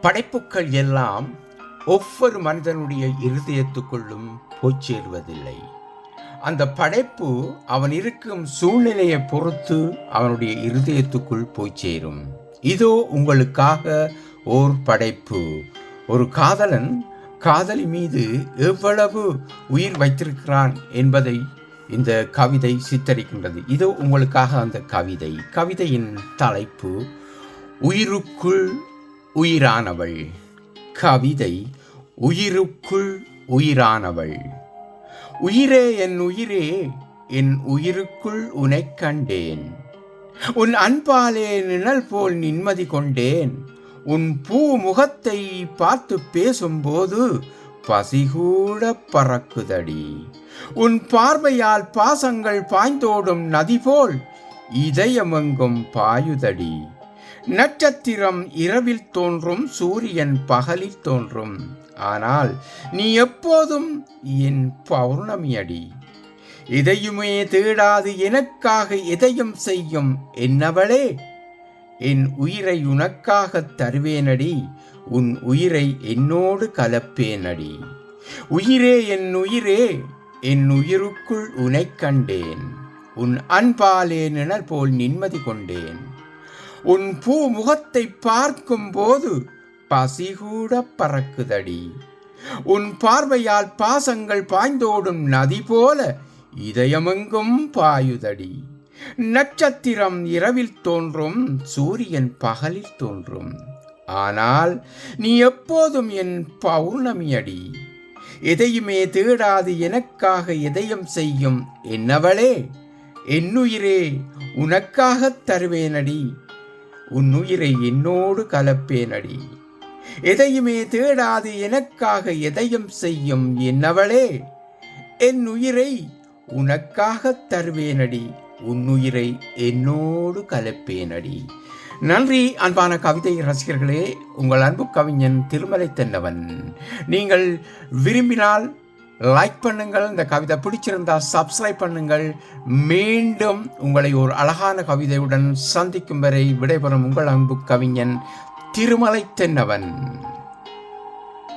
படைப்புகள் எல்லாம் ஒவ்வொரு மனிதனுடைய இருதயத்துக்குள்ளும் போய் சேருவதில்லை அந்த படைப்பு அவன் இருக்கும் சூழ்நிலையை பொறுத்து அவனுடைய இருதயத்துக்குள் போய் சேரும் இதோ உங்களுக்காக ஓர் படைப்பு. ஒரு காதலன் காதலி மீது எவ்வளவு உயிர் வைத்திருக்கிறான் என்பதை இந்த கவிதை சித்தரிக்கின்றது. இதோ உங்களுக்காக அந்த கவிதை. கவிதையின் தலைப்பு உயிருக்குள் உயிரானவள். கவிதை உயிருக்குள் உயிரானவள். உயிரே என் உயிரே என் உயிருக்குள் உனைக் கண்டேன். உன் அன்பாலே நிழல் போல் நிம்மதி கொண்டேன். உன் பூ முகத்தை பார்த்து பேசும்போது பசிகூட பறக்குதடி. உன் பார்வையால் பாசங்கள் பாய்ந்தோடும் நதி போல் இதயமெங்கும் பாயுதடி. நட்சத்திரம் இரவில் தோன்றும் சூரியன் பகலில் தோன்றும். ஆனால் நீ எப்போதும் என் பௌர்ணமியடி. இதையுமே தேடாது எனக்காக எதையும் செய்யும் என்னவளே? என் உயிரை உனக்காக தருவேனடி. உன் உயிரை என்னோடு கலப்பேனடி. உயிரே என் உயிரே என் உயிருக்குள் உனைக் கண்டேன். உன் அன்பாலே நிழல் போல் நிம்மதி கொண்டேன். உன் பூ முகத்தை பார்க்கும்போது பசிகூட பறக்குதடி. உன் பார்வையால் பாசங்கள் பாய்ந்தோடும் நதி போல இதயமெங்கும் பாயுதடி. நட்சத்திரம் இரவில் தோன்றும் சூரியன் பகலில் தோன்றும். ஆனால் நீ எப்போதும் என் பௌர்ணமியடி எதையுமே தேடாது எனக்காக எதையும் செய்யும் என்னவளே? என்னுயிரே உனக்காகத் தருவேனடி. உன் உயிரை என்னோடு கலப்பேனடி. எதையுமே தேடாது எனக்காக எதையும் செய்யும் என்னவளே. என் உயிரை உனக்காகத் தருவேனடி. உன் உயிரை என்னோடு கலப்பேனடி. நன்றி அன்பான கவிதை ரசிகர்களே. உங்கள் அன்பு கவிஞன் திருமலை தென்னவன். நீங்கள் விரும்பினால் லைக் பண்ணுங்கள் இந்த கவிதை பிடிச்சிருந்தா சப்ஸ்கிரைப் பண்ணுங்கள். மீண்டும் உங்களை ஒரு அழகான கவிதையுடன் சந்திக்கும் வரை விடைபெறும் உங்கள் அன்பு கவிஞன் திருமலை தென்னவன்.